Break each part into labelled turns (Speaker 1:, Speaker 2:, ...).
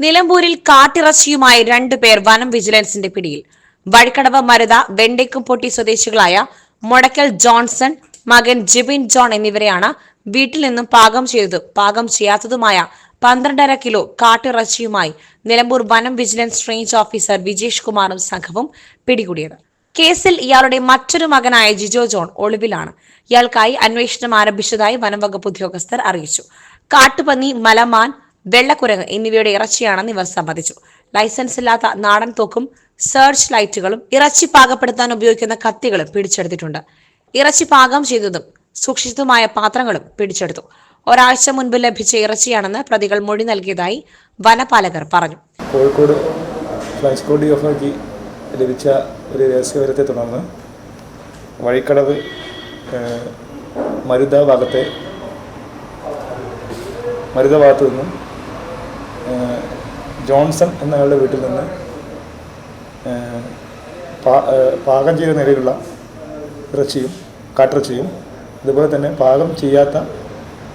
Speaker 1: നിലമ്പൂരിൽ കാട്ടിറച്ചിയുമായി രണ്ടുപേർ വനം വിജിലൻസിന്റെ പിടിയിൽ. വഴിക്കടവ് മരുത വെണ്ടേക്കുംപൊട്ടി സ്വദേശികളായ മൊടക്കൽ ജോൺസൺ മകൻ ജിബിൻ ജോൺ എന്നിവരെയാണ് വീട്ടിൽ നിന്നും പാകം ചെയ്തതും പാകം ചെയ്യാത്തതുമായ പന്ത്രണ്ടര കിലോ കാട്ടിറച്ചിയുമായി നിലമ്പൂർ വനം വിജിലൻസ് റേഞ്ച് ഓഫീസർ വിജേഷ് കുമാറും സംഘവും പിടികൂടിയത്. കേസിൽ ഇയാളുടെ മറ്റൊരു മകനായ ജിജോ ജോൺ ഒളിവിലാണ്. ഇയാൾക്കായി അന്വേഷണം ആരംഭിച്ചതായി വനംവകുപ്പ് ഉദ്യോഗസ്ഥർ അറിയിച്ചു. കാട്ടുപന്നി മലമാൻ വെള്ളക്കുരങ്ങ് എന്നിവയുടെ ഇറച്ചിയാണെന്ന് ഇവർ സമ്മതിച്ചു. ലൈസൻസ് ഇല്ലാത്ത നാടൻ തോക്കും സെർച്ച് ലൈറ്റുകളും ഇറച്ചി പാകപ്പെടുത്താൻ ഉപയോഗിക്കുന്ന കത്തികളും പിടിച്ചെടുത്തിട്ടുണ്ട്. ഇറച്ചി പാകം ചെയ്തതും സൂക്ഷിച്ചതുമായ പാത്രങ്ങളും പിടിച്ചെടുത്തു. ഒരാഴ്ച മുൻപ് ലഭിച്ച ഇറച്ചിയാണെന്ന് പ്രതികൾ മൊഴി നൽകിയതായി വനപാലകർ പറഞ്ഞു.
Speaker 2: കോഴിക്കോട് ഫ്ലൈസ് കോഡ് ഡിഎഫ്ഒക്ക് ലഭിച്ച ഒരു രഹസ്യവിവരത്തെ തുടർന്ന് വഴിക്കടവ് മരുത ഭാഗത്തെ മരുത ഭാഗത്തു നിന്നും ജോൺസൺ എന്നയാളുടെ വീട്ടിൽ നിന്ന് പാകം ചെയ്ത നിലയിലുള്ള ഇറച്ചിയും കാട്ടിറച്ചിയും അതുപോലെ തന്നെ പാകം ചെയ്യാത്ത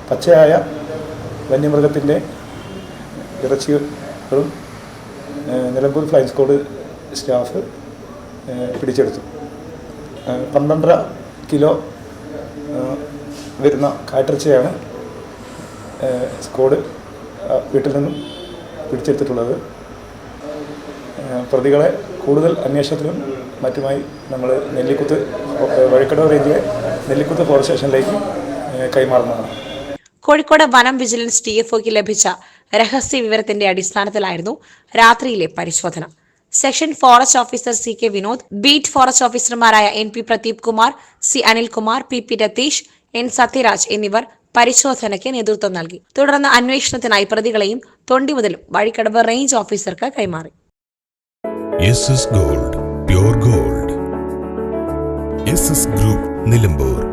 Speaker 2: പച്ചയായ വന്യമൃഗത്തിന്റെ ഇറച്ചികളും നിലമ്പൂർ ഫ്ലൈ സ്ക്വാഡ് സ്റ്റാഫ് പിടിച്ചെടുത്തു. പന്ത്രണ്ടര കിലോ വരുന്ന കാട്ടിറച്ചിയാണ് സ്കോഡ് വീട്ടിൽ നിന്നും പിടിച്ചെടുത്തിട്ടുള്ളത്. പ്രതികളെ കൂടുതൽ അന്വേഷണത്തിനും മറ്റുമായി നമ്മൾ നെല്ലിക്കുത്ത് വഴിക്കടവ് റേഞ്ചിലെ നെല്ലിക്കുത്ത് ഫോറസ്റ്റ് സ്റ്റേഷനിലേക്ക് കൈമാറുന്നതാണ്.
Speaker 1: കോഴിക്കോട് വനം വിജിലൻസ് ഡി എഫ് ഒക്ക് ലഭിച്ച രഹസ്യ വിവരത്തിന്റെ അടിസ്ഥാനത്തിലായിരുന്നു രാത്രിയിലെ പരിശോധന. Section forest officer C K Vinod beat forest ഓഫീസർമാരായ N P Pradeep Kumar C Anilkumar P P Ratheesh N Sathyaraj എന്നിവർ പരിശോധനയ്ക്ക് നേതൃത്വം നൽകി. തുടർന്ന് അന്വേഷണത്തിനായി പ്രതികളെയും തൊണ്ടി മുതലും വഴിക്കടവ് റേഞ്ച് ഓഫീസർക്ക് കൈമാറി.
Speaker 3: Gold gold group Nilambur